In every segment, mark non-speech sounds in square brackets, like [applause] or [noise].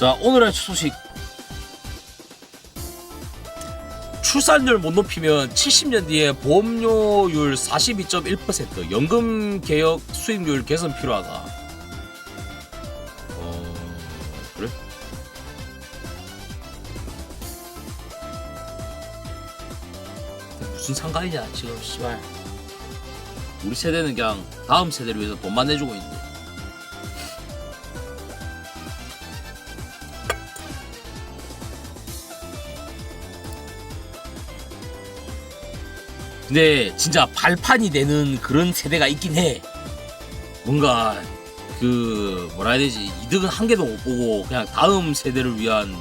자 오늘의 소식 출산율 못 높이면 70년 뒤에 보험료율 42.1% 연금 개혁 수익률 개선 필요하다. 어 그래? 무슨 상관이냐 지금 씨발 우리 세대는 그냥 다음 세대를 위해서 돈만 내주고 있는데 근데 진짜 발판이 되는 그런 세대가 있긴 해. 뭔가 그 뭐라 해야 되지 이득은 한 개도 못 보고 그냥 다음 세대를 위한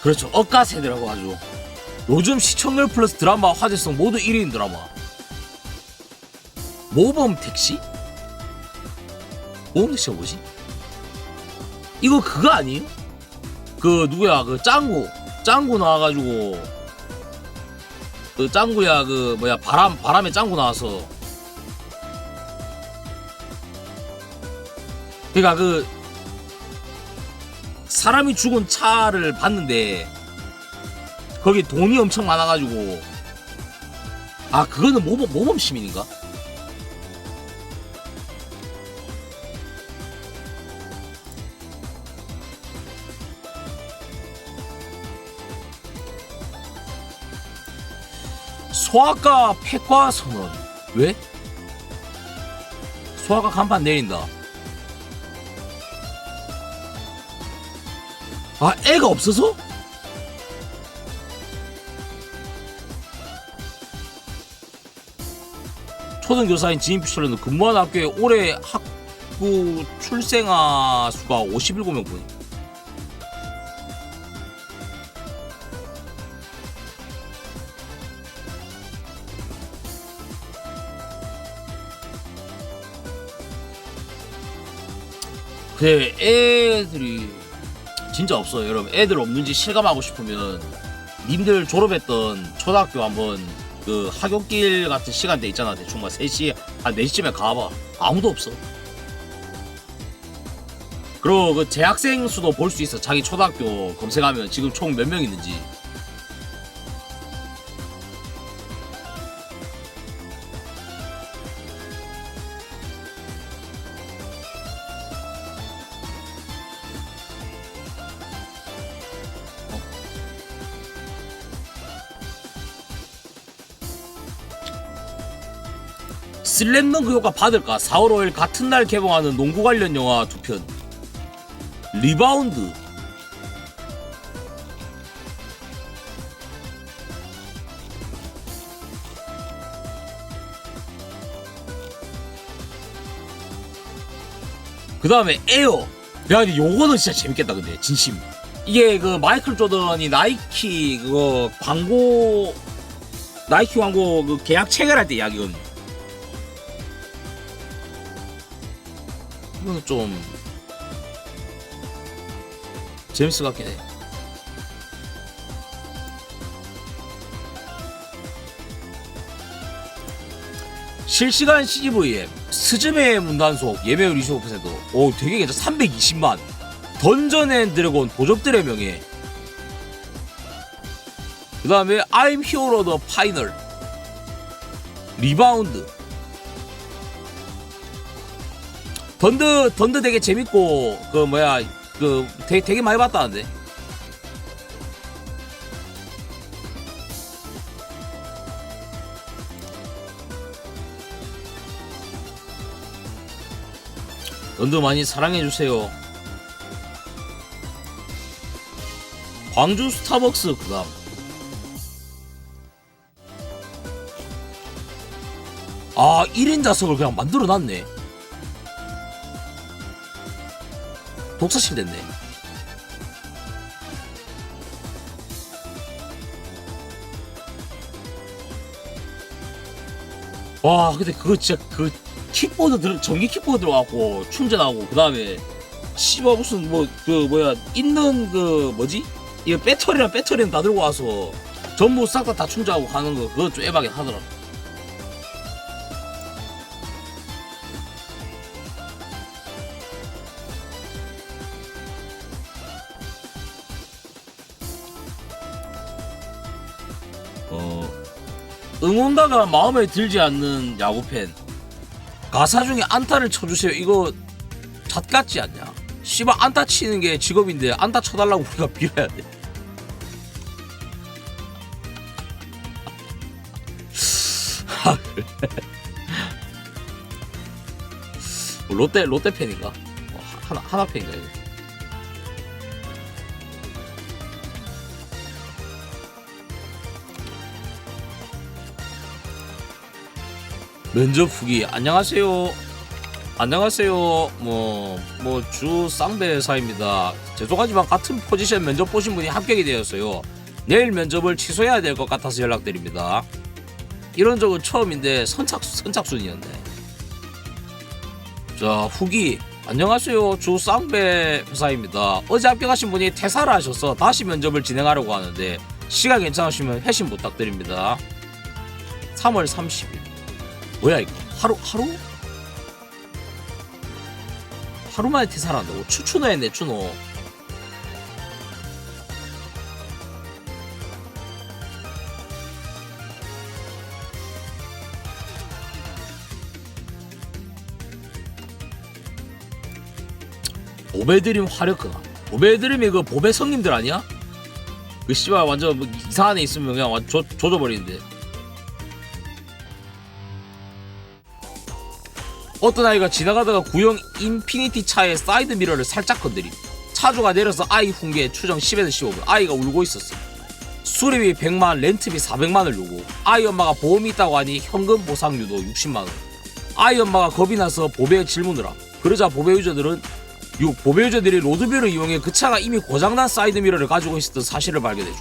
그렇죠 억가 세대라고 하죠. 요즘 시청률 플러스 드라마 화제성 모두 1위인 드라마 모범 택시? 모범 택시가 뭐지? 이거 그거 아니에요? 그 누구야? 그 짱구. 짱구 나와가지고. 그 짱구야 그 뭐야 바람 바람에 짱구 나와서. 그러니까 그 사람이 죽은 차를 봤는데 거기 돈이 엄청 많아가지고. 아 그거는 모범 모범 시민인가? 소아과 폐과 선언 왜? 소아과 간판 내린다 아 애가 없어서? 초등교사인 피셜러는 근무하는 학교에 올해 학부 출생아 수가 57명 뿐 그 애들이 진짜 없어요. 여러분 애들 없는지 실감하고 싶으면 님들 졸업했던 초등학교 한번 그 하굣길 같은 시간대 있잖아 대충 막 3시 한 4시쯤에 가봐. 아무도 없어. 그리고 그 재학생 수도 볼 수 있어. 자기 초등학교 검색하면 지금 총 몇 명 있는지 슬램덩크 효과 받을까? 4월 5일 같은 날 개봉하는 농구 관련 영화 두 편. 리바운드. 그 다음에 에어. 야, 근데 요거는 진짜 재밌겠다, 근데. 진심. 이게 그 마이클 조던이 나이키 그거 광고, 나이키 광고 그 계약 체결할 때 이야기거든요. 이거는 좀 재밌을 것 같긴 해. 실시간 CGVM 스즈메 문단속 예매율 25%오 되게 괜찮아 320만. 던전 앤 드래곤 도적들의 명예. 그 다음에 I'm Hero the Final. 리바운드 던드 던드 되게 재밌고 그 뭐야 그 되게, 되게 많이 봤다는데. 던드 많이 사랑해 주세요. 광주 스타벅스 그다음. 아 1인 좌석을 그냥 만들어 놨네 독서실 됐네. 와 근데 그거 진짜 그 킥보드 들 전기 킥보드 들어가고 충전하고 그 다음에 씨발 무슨 뭐 그 뭐야 있는 그 뭐지 이거 배터리랑 배터리는 다 들고 와서 전부 싹 다 다 충전하고 가는 거 그거 좀 에바긴 하더라. 어 응원가가 마음에 들지 않는 야구 팬 가사 중에 안타를 쳐주세요 이거 잣 같지 않냐? 씨발 안타 치는 게 직업인데 안타 쳐달라고 우리가 [laughs] 빌어야 돼. 아. 뭐 롯데 롯데 팬인가? 어, 하나 하나 팬인가 이거? 면접 후기 안녕하세요. 안녕하세요. 뭐 뭐 주 쌍배사입니다. 죄송하지만 같은 포지션 면접 보신 분이 합격이 되었어요. 내일 면접을 취소해야 될 것 같아서 연락드립니다. 이런 적은 처음인데 선착 선착순이었네. 자 후기 안녕하세요 주 쌍배 회사입니다. 어제 합격하신 분이 퇴사를 하셔서 다시 면접을 진행하려고 하는데 시간 괜찮으시면 회신 부탁드립니다. 3월 30일 뭐야 이거? 하루 하루? 하루 만에 퇴사를 한다고? 추추노 했네 추노. 보배드림 화력크나 보배드림이 그 보배 성님들 아니야? 그 씨발 완전 뭐 이상한 애 있으면 그냥 조져버리는데 어떤 아이가 지나가다가 구형 인피니티 차의 사이드 미러를 살짝 건드림. 차주가 내려서 아이 훈계 추정 10에서 15분 아이가 울고 있었어. 수리비 100만 렌트비 400만을 요구. 아이 엄마가 보험이 있다고 하니 현금 보상료도 60만 원. 아이 엄마가 겁이 나서 보배에 질문을 함. 그러자 보배 유저들은 유 보배 유저들이 로드뷰를 이용해 그 차가 이미 고장난 사이드 미러를 가지고 있었던 사실을 발견해줘.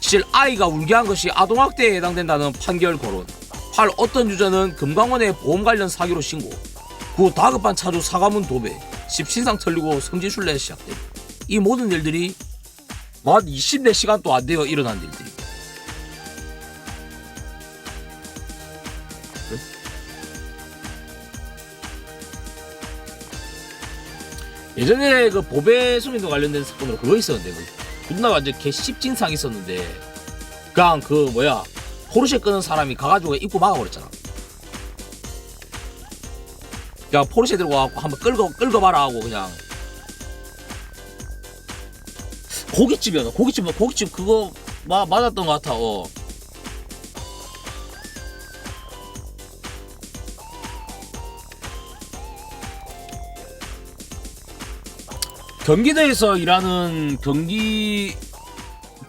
실 아이가 울게 한 것이 아동학대에 해당된다는 판결 거론 팔 어떤 유저는 금강원에 보험 관련 사기로 신고 그 다급한 차주 사과문 도배 집신상 털리고 성지순례 시작됨 이 모든 일들이 만 24시간도 안 되어 일어난 일들이 그래? 예전에 그 보배 수민도 관련된 사건으로 그거 있었는데 그 존나 완전 개 씹진상 있었는데 그냥 그 뭐야 포르쉐 끄는 사람이 가가지고 입구 막아버렸잖아. 그냥 포르쉐 들고 와갖고 한번 끌고 끌고봐라 하고 그냥 고깃집이었나? 고깃집 고깃집 그거 마, 맞았던 것 같아. 어. 경기도에서 일하는 경기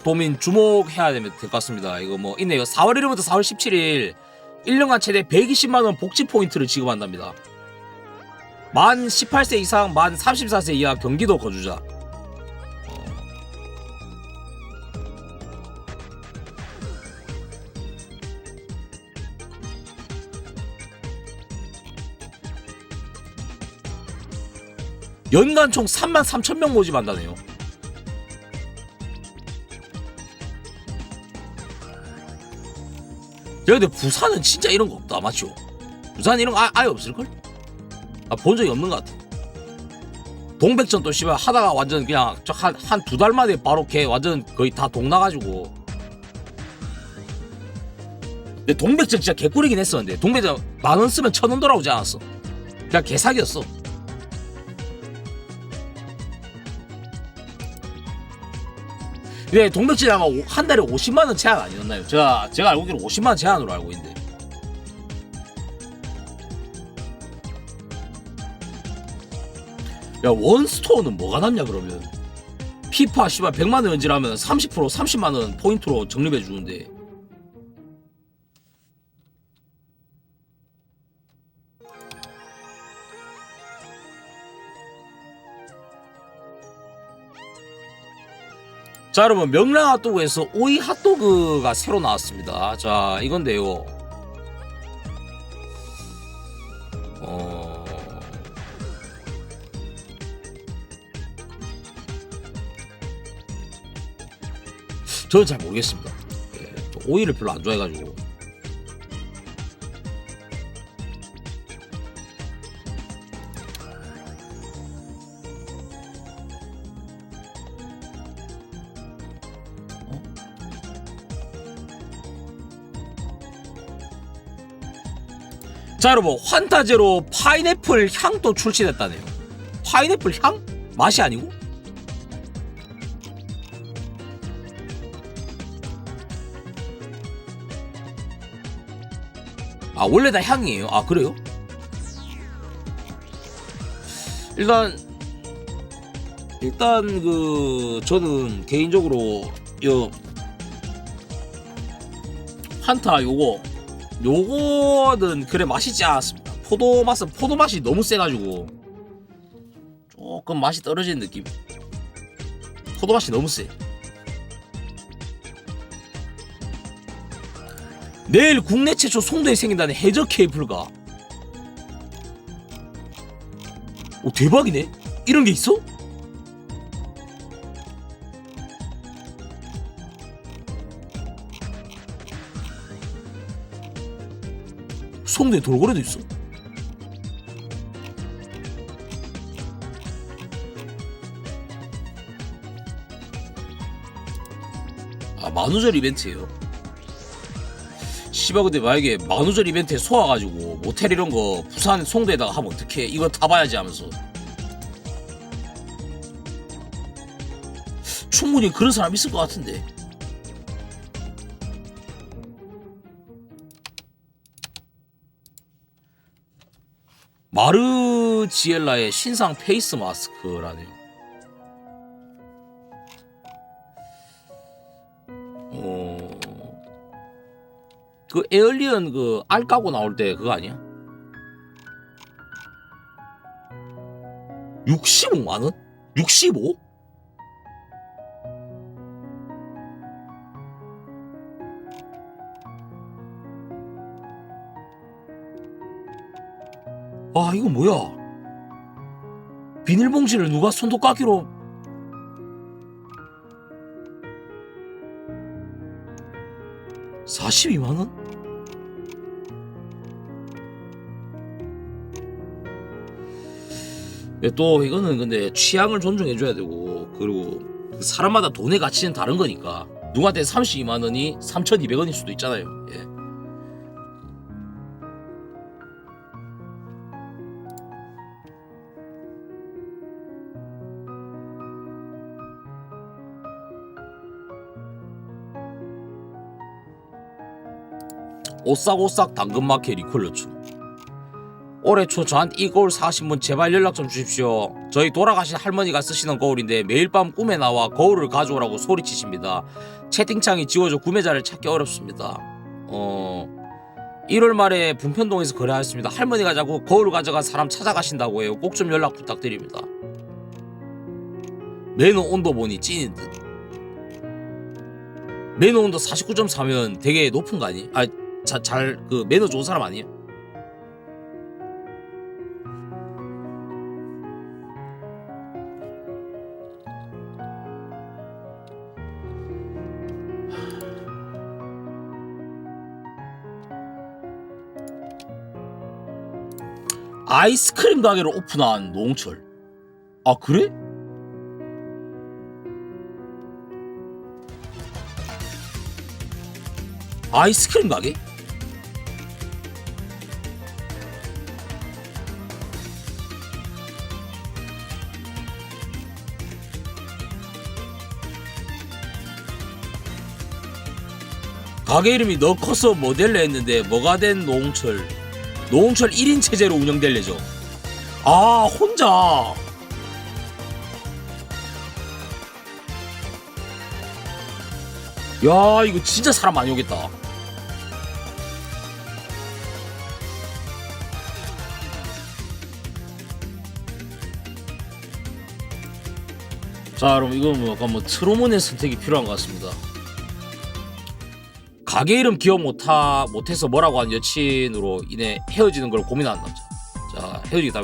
도민 주목해야 될 것 같습니다. 이거 뭐 있네요. 4월 1일부터 4월 17일 1년간 최대 120만 원 복지 포인트를 지급한답니다. 만 18세 이상, 만 34세 이하 경기도 거주자. 연간 총 3만 3천 명 모집한다네요. 야 근데 부산은 진짜 이런 거 없다 맞죠? 부산 이런 거 아, 아예 없을걸? 아 본 적이 없는 것 같아. 동백전 또 씨발 하다가 완전 그냥 한한 두 달 만에 바로 걔 완전 거의 다 동나가지고. 근데 동백전 진짜 개꿀이긴 했었는데. 동백전 만 원 쓰면 천 원 돌아오지 않았어. 그냥 개사기였어 근데 동백전이 아마 오- 한 달에 50만 원 제한 아니었나요? 제가 제가 알고 있기로 50만 원 제한으로 알고 있는데. 야 원스토어는 뭐가 남냐 그러면? 피파 씨발 100만 원 연질하면 30% 30만 원 포인트로 적립해 주는데 자 여러분 명랑 핫도그에서 오이 핫도그가 새로 나왔습니다. 자 이건데요. 어... 저는 잘 모르겠습니다. 예, 저 오이를 별로 안 좋아해가지고 자 여러분 환타제로 파인애플 향도 출시됐다네요 파인애플 향? 맛이 아니고? 아 원래 다 향이에요 아 그래요? 일단 일단 그 저는 개인적으로 요 한타 요거 요거는 그래 맛있지 않았습니다. 포도 맛은 포도 맛이 너무 세가지고 조금 맛이 떨어지는 느낌. 포도 맛이 너무 세. 내일 국내 최초 송도에 생긴다는 해저 케이블카. 오 대박이네. 이런 게 있어? 송도에 돌고래도 있어. 아 만우절 이벤트예요. 씨발 근데 만약에 만우절 이벤트에 소화가지고 모텔 이런 거 부산 송도에다가 하면 어떡해? 이거 타봐야지 하면서. 충분히 그런 사람 있을 것 같은데. 마르지엘라의 신상 페이스 마스크라네요. 어, 그 에얼리언 그 알 까고 나올 때 그거 아니야? 65만 원? 65? 아 이거 뭐야? 비닐봉지를 누가 손톱깎이로 (42만 원) 예, 또 이거는 근데 취향을 존중해 줘야 되고 그리고 사람마다 돈의 가치는 다른 거니까 누구한테 32만 원이 3,200원일 수도 있잖아요. 예. 오싹오싹 당근마켓 리콜러추 올해 초 저한테 이 거울 사신 분 제발 연락 좀 주십시오. 저희 돌아가신 할머니가 쓰시는 거울인데 매일 밤 꿈에 나와 거울을 가져오라고 소리치십니다. 채팅창이 지워져 구매자를 찾기 어렵습니다. 어... 1월 말에 분편동에서 거래하였습니다. 할머니가 자꾸 거울 가져간 사람 찾아가신다고 해요. 꼭 좀 연락 부탁드립니다. 매너 온도 보니 찐인 듯. 매너 온도 49.4면 되게 높은 거 아니? 아 잘 그 매너 좋은 사람 아니에요? 아이스크림 가게를 오픈한 노홍철. 아 그래? 아이스크림 가게? 가게 이름이 너 커서 모델로 했는데 뭐가 된 노홍철? 노홍철 1인 체제로 운영될 예정 아 혼자. 야 이거 진짜 사람 많이 오겠다. 자 여러분 이건 뭐 약간 뭐 트로몬의 선택이 필요한 것 같습니다 가게 이름 기억 못하, 못해서 뭐라고 한 여친으로 인해 헤어지는 걸 고민하는 남자. 자 헤어지겠다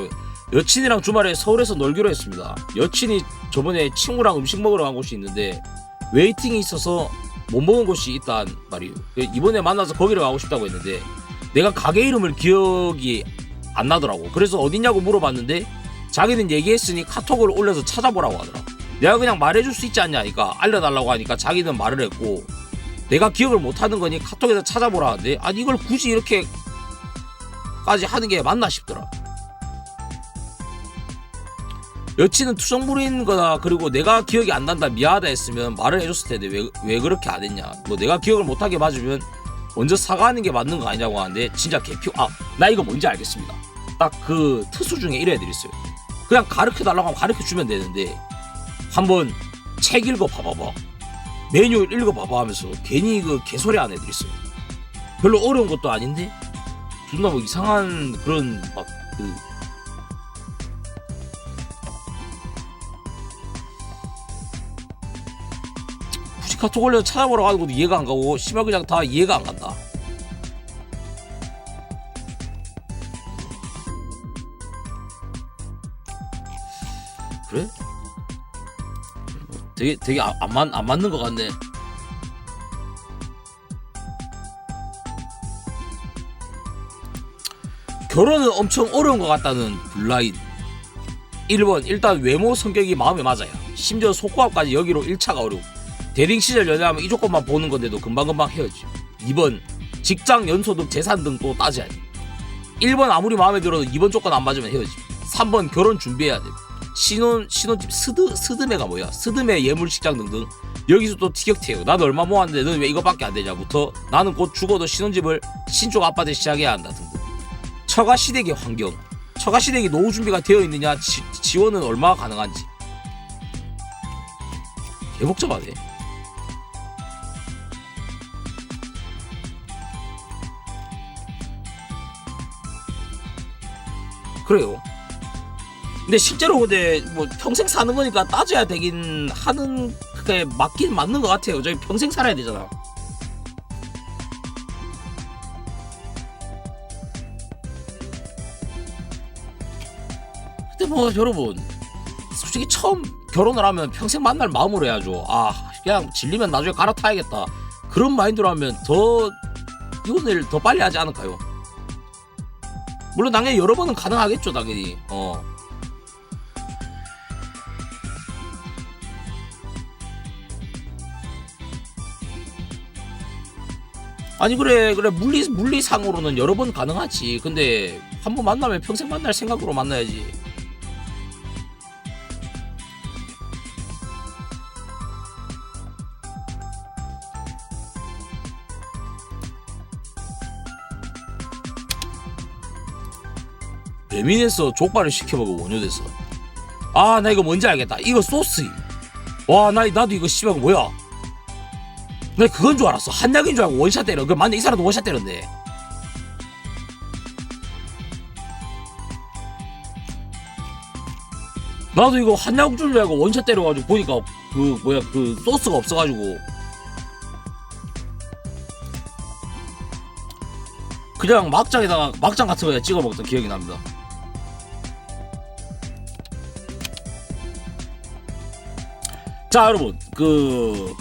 여친이랑 주말에 서울에서 놀기로 했습니다. 여친이 저번에 친구랑 음식 먹으러 간 곳이 있는데 웨이팅이 있어서 못 먹은 곳이 있단 말이에요. 이번에 만나서 거기를 가고 싶다고 했는데 내가 가게 이름을 기억이 안 나더라고. 그래서 어디냐고 물어봤는데 자기는 얘기했으니 카톡을 올려서 찾아보라고 하더라 내가 그냥 말해줄 수 있지 않냐 하니까 알려달라고 하니까 자기는 말을 했고 내가 기억을 못하는 거니 카톡에서 찾아보라. 하는데 아니 이걸 굳이 이렇게 까지 하는 게 맞나 싶더라. 여친은 투정부린 거다 그리고 내가 기억이 안 난다 미안하다 했으면 말을 해줬을 텐데 왜, 왜 그렇게 안 했냐. 뭐 내가 기억을 못하게 맞으면 먼저 사과하는 게 맞는 거 아니냐고 하는데 진짜 개피 아나 이거 뭔지 알겠습니다. 딱 그 특수 중에 이런 애들이 있어요. 그냥 가르쳐 달라고 하면 가르쳐 주면 되는데 한번 책 읽어 봐봐봐 메뉴 읽어 봐봐 하면서 괜히 그 개소리 하는 애들이 있어요 별로 어려운 것도 아닌데 존나 뭐 이상한 그런 막그 굳이 카톡 올려 찾아보러 가는 것도 이해가 안 가고 씨발 그냥 다 이해가 안 간다. 되게 되게 안, 안, 맞, 안 맞는 것 같네. 결혼은 엄청 어려운 것 같다는 블라인. 1번 일단 외모 성격이 마음에 맞아요. 심지어 속고합까지 여기로 1차가 어려워. 대딩 시절 연애하면 이 조건만 보는 건데도 금방금방 헤어지. 2번 직장 연소득 재산 등 또 따져야 돼. 1번 아무리 마음에 들어도 2번 조건 안 맞으면 헤어지. 3번 결혼 준비해야 돼. 신혼 신혼집 스드 스드메가 뭐야? 스드메 예물 식장 등등. 여기서 또 티격태격. 나도 얼마 모았는데 너는 왜 이거밖에 안 되냐부터 나는 곧 죽어도 신혼집을 신쪽 아빠들 시작해야 한다 등등. 처가 시댁의 환경. 처가 시댁이 노후 준비가 되어 있느냐 지, 지원은 얼마나 가능한지. 개복잡하네. 그래요. 근데 실제로 근데 뭐 평생 사는 거니까 따져야 되긴 하는 그게 맞긴 맞는 것 같아요. 저희 평생 살아야 되잖아. 근데 뭐 여러분 솔직히 처음 결혼을 하면 평생 만날 마음으로 해야죠. 아 그냥 질리면 나중에 갈아타야겠다. 그런 마인드로 하면 더 이혼을 더 빨리 하지 않을까요? 물론 당연히 여러 번은 가능하겠죠 당연히 어 아니 그래 그래. 물리 물리상으로는 여러 번 가능하지. 근데 한 번 만나면 평생 만날 생각으로 만나야지. 배민에서 족발을 시켜먹어 원효돼서. 아 나 이거 뭔지 알겠다. 이거 소스 와나 나도 이거 씨발 뭐야 나 그건 줄 알았어. 한약인 줄 알고 원샷 때려. 그 맞네. 이 사람도 원샷 때렸네. 나도 이거 한약 줄 알고 원샷 때려가지고 보니까 그 뭐야 그 소스가 없어가지고. 그냥 막장에다가 막장 같은 거에 찍어 먹었던 기억이 납니다. 자 여러분. 그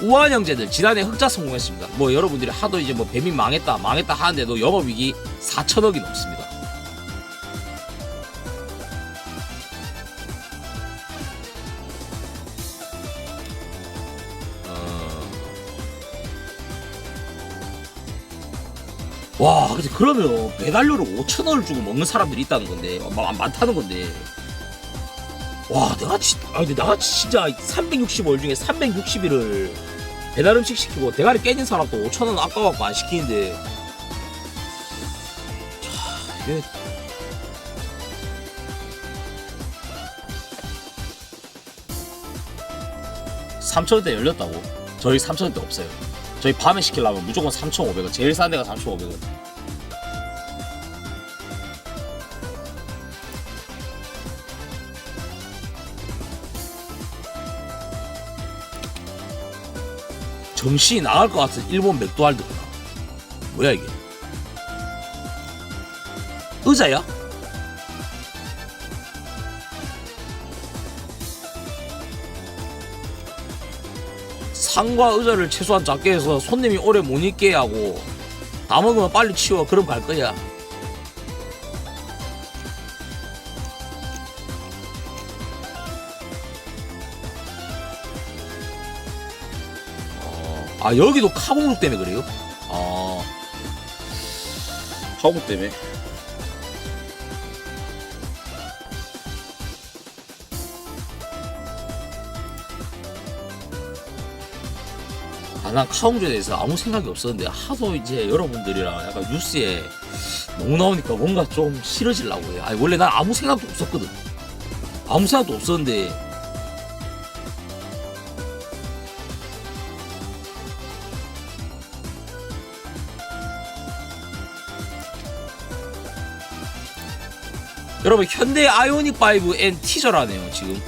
우한 형제들 지난해 흑자 성공했습니다. 뭐 여러분들이 하도 이제 뭐 배민 망했다 망했다 하는데도 영업이익이 4천억이 넘습니다. 와 근데 그러면 배달료를 5천 원을 주고 먹는 사람들이 있다는 건데 마- 많다는 건데 와 내가 진아 근데 내가 진짜 365일 중에 360일을 배달 음식 시키고 대가리 깨진 사람도 5천 원 아까워갖고 안 시키는데 자 이게 삼천 원대 열렸다고 저희 삼천 원대 없어요 저희 밤에 시키려면 무조건 3,500원. 제일 싼 데가 3,500원. 정신이 나갈 것 같은 일본 맥도날드구나. 뭐야 이게? 의자야? 상과 의자를 최소한 작게 해서 손님이 오래 못 있게 하고 다 먹으면 빨리 치워 그럼 갈 거야 아 여기도 카공육 때문에 그래요? 아 사고 때문에. 아, 난 카운트에 대해서 아무 생각이 없었는데 하도 이제 여러분들이랑 약간 뉴스에 너무 나오니까 뭔가 좀 싫어지려고 해요. 아니, 원래 난 아무 생각도 없었거든. 아무 생각도 없었는데 여러분 현대 아이오닉 5N 티저라네요 지금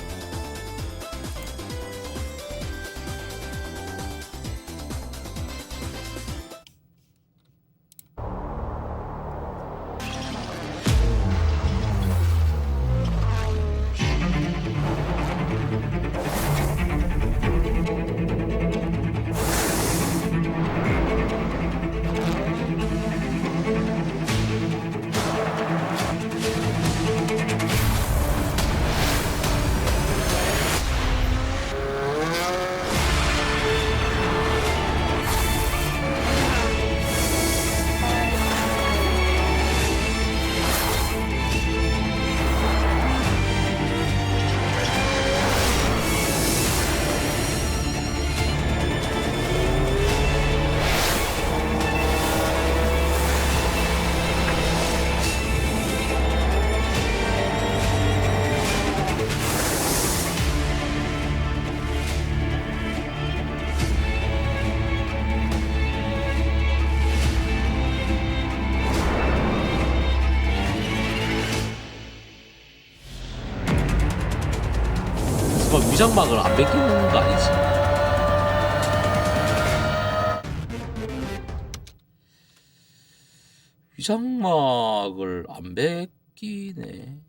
막 위장막을 안 뺏기는 거 아니지? 위장막을 안 뺏기네.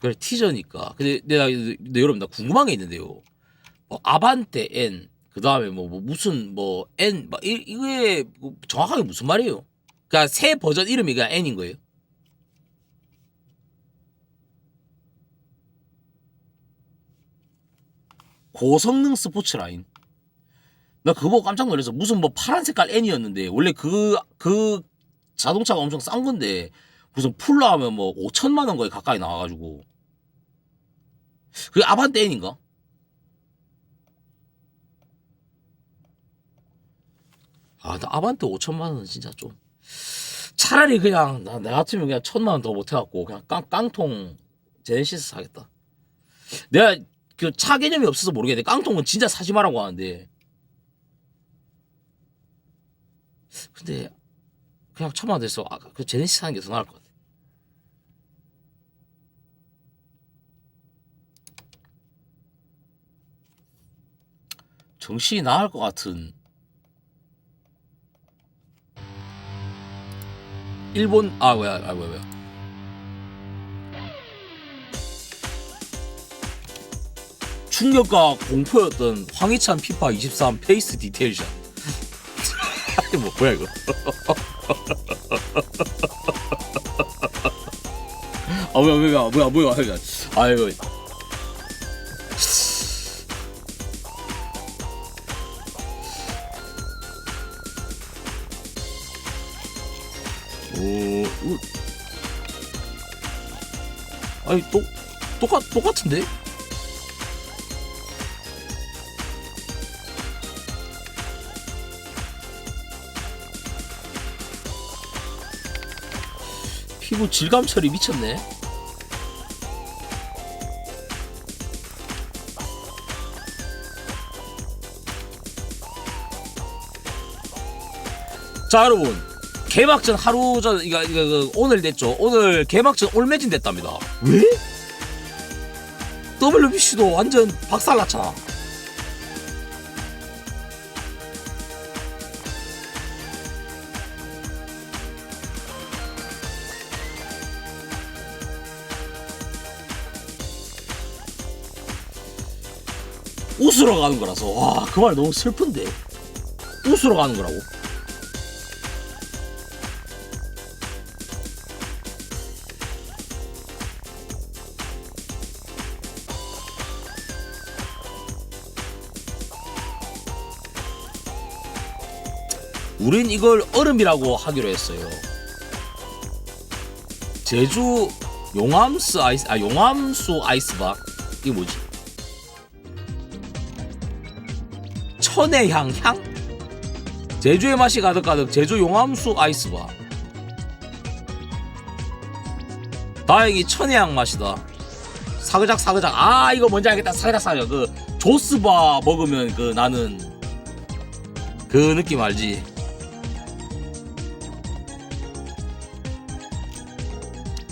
그래 티저니까. 근데 내가 내 여러분 나 궁금한 게 있는데요. 뭐 아반떼 N 그 다음에 뭐, 뭐 무슨 뭐 N 막 이, 이게 뭐 정확하게 무슨 말이에요? 그러니까 새 버전 이름이 그냥 N인 거예요. 고성능 스포츠 라인. 나 그거 보고 깜짝 놀라서 무슨 뭐 파란 색깔 N이었는데 원래 그 그 자동차가 엄청 싼 건데 무슨 풀로 하면 뭐 5천만 원 거에 가까이 나와가지고 그게 아반떼 N인가? 아, 나 아반떼 5천만 원은 진짜 좀 차라리 그냥 나, 나 같으면 그냥 천만 원 더 못해갖고 그냥 깡, 깡통 제네시스 사겠다. 내가 그 차 개념이 없어서 모르겠는데 깡통은 진짜 사지 말라고 하는데 근데 그냥 천만 원 돼서 아, 그 제네시스 사는 게 더 나을 것 같아. 정신이 나갈 것 같은 일본 아 뭐야 아 뭐야 뭐야. 충격과 공포였던 황희찬 피파 23 페이스 디테일샷. [laughs] 아니 뭐 뭐야 이거? [laughs] 아 뭐야 뭐야 뭐야 뭐야. 아 이거 똑같 똑같은데? 피부 질감 처리 미쳤네. 자 여러분 개막전 하루 전 이거 이거 그 오늘 됐죠. 오늘 개막전 올 매진 됐답니다. 왜? WBC도 완전 박살났잖아. 웃으러 가는 거라서 와 그 말 너무 슬픈데 웃으러 가는 거라고. 우린 이걸 얼음이라고 하기로 했어요. 제주 용암수 아이스 아 용암수 아이스박. 이게 뭐지? 천혜향 향? 제주의 맛이 가득가득 제주 용암수 아이스박. 다행히 천혜향 맛이다. 사그작 사그작. 아 이거 뭔지 알겠다. 사그작 사그작. 그 조스바 먹으면 그 나는 그 느낌 알지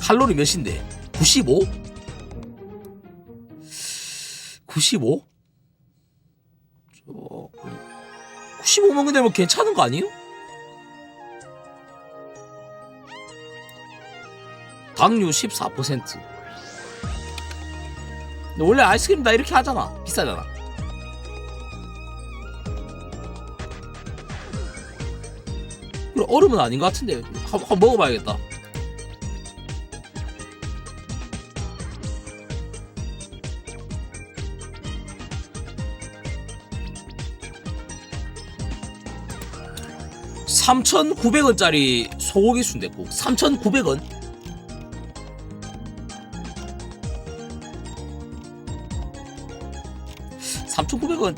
칼로리 몇인데 95? 95? 95 먹는 데면 괜찮은 거 아니에요? 당류 14% 근데 원래 아이스크림 다 이렇게 하잖아 비싸잖아 얼음은 아닌 것 같은데 한, 한 먹어봐야겠다 (3,900원짜리) 소고기 순댓국. (3,900원) 3,900원.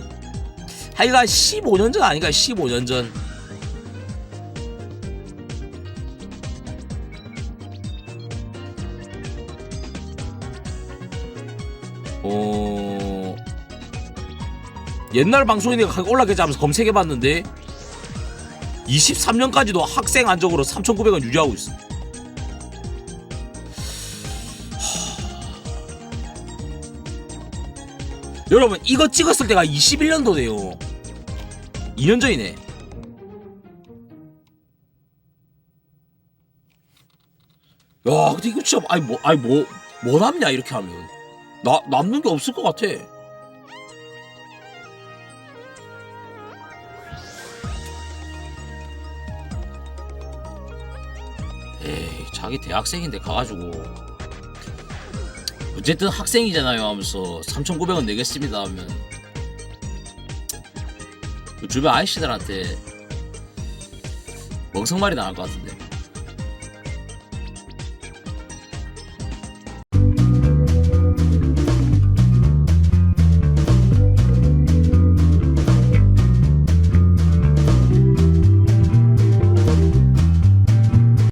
하여간 15년 전 아닌가 15년 전. 어... 옛날 방송이니까 올랐겠지 하면서 검색해봤는데 23년까지도 학생 안정으로 3,900원 유지하고 있어. 여러분 이거 찍었을 때가 21년도네요. 2년 전이네. 야 근데 이거 진짜 아니 뭐 아니 뭐뭐 남냐 이렇게 하면. 나 남는 게 없을 것 같아 자기 대학생인데 가가지고. 어쨌든 학생이잖아요 하면서 3,900원 내겠습니다 하면. 그 주변 아이씨들한테 멍석말이 나갈 것 같은데